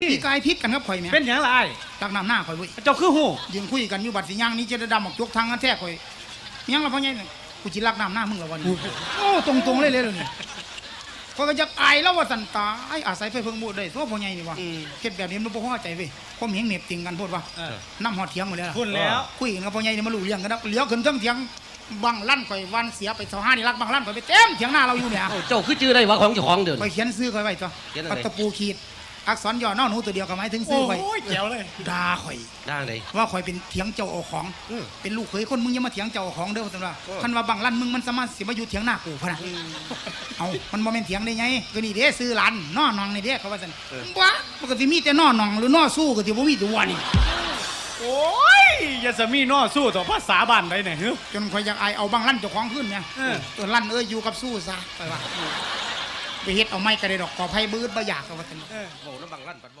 พี่กายพิษกันครับข่อยแม่เป็นหยังล่ะไอ้ตักน้ำหน้าข่อยเว้ยเจ้าคือหูยืนคุยกันอยู่บัดสิย่างนี้จะได้ดำออกจกทางกันแท้ข่อยยังละพ่อใหญ่เนี่ยกูจิรักน้ำหน้ามึงละวันนี้โอ้ตรงๆเลยเลยเลยนี่ข่อยก็จะอายแล้วว่าสันตาไอ้อาศัยไฟเพิ่งบูดได้ตัวพ่อใหญ่นี่วะเฮ็ดแบบนี้มันบ่พอใจเว้ยผมเห็นเหน็บติงกันโพดว่าเออน้ำหอดเถียงหมดเลยล่ะพุ่นแล้วคุยกันกับพ่อใหญ่นี่มารู้เรื่องกันแล้วเลี้ยวขึ้นเทิงเถียงบังลั่นข่อยวันเสียไปเสาห้านี่รักบังลั่นข่อยไปเต็มเถียงหน้าเราอยู่เนี่ยเอ้าเจ้าคือชื่อได้ว่าของเจ้าของเดินข่อยเขียนซื้อข่อยไว้จ้ะเขียนอะไรเอาตะปูขีด อักษรย่อนอหนูตัวเดียวก็หมายถึงโอ้ซื้อข่อยยแจ๋วเลยด่าข่อยด่างไหนว่าข่อยเป็นเถียงเจ้าเอาของอืมเป็นลูกเขยคนมึงอย่ามาเถียงเจ้าเอาของเด้อสำหรับโอ้คันว่าบังลั่นมึงมันสามารถสิมาอยู่เถียงหน้ากูพะนะเอามันบ่แม่นเถียงได้ไงก็นี่เด้ซื้อหลานน้อนองนี่เด้เขาว่าซั่นว้าปกติมีแต่น้อนองหรือน้อสู้ก็สิบ่มีตัวนี่โอ้ยอย่าสมีน้อสู้ต่อภาษาบ้านได้ไหนเฮ้ยจนข่อยอยากอายเอาบังลั่นเจ้าของขึ้นเนี่ยเออตัวลั่นเอ้ยอยู่กับสู้ซะไปว่า ไปเฮ็ดเอาไม้กระเดดอกกอไผ่บืดบ่อยากเอาว่าซั่น เออ โอ้น้ำบังลั่นปัดโบ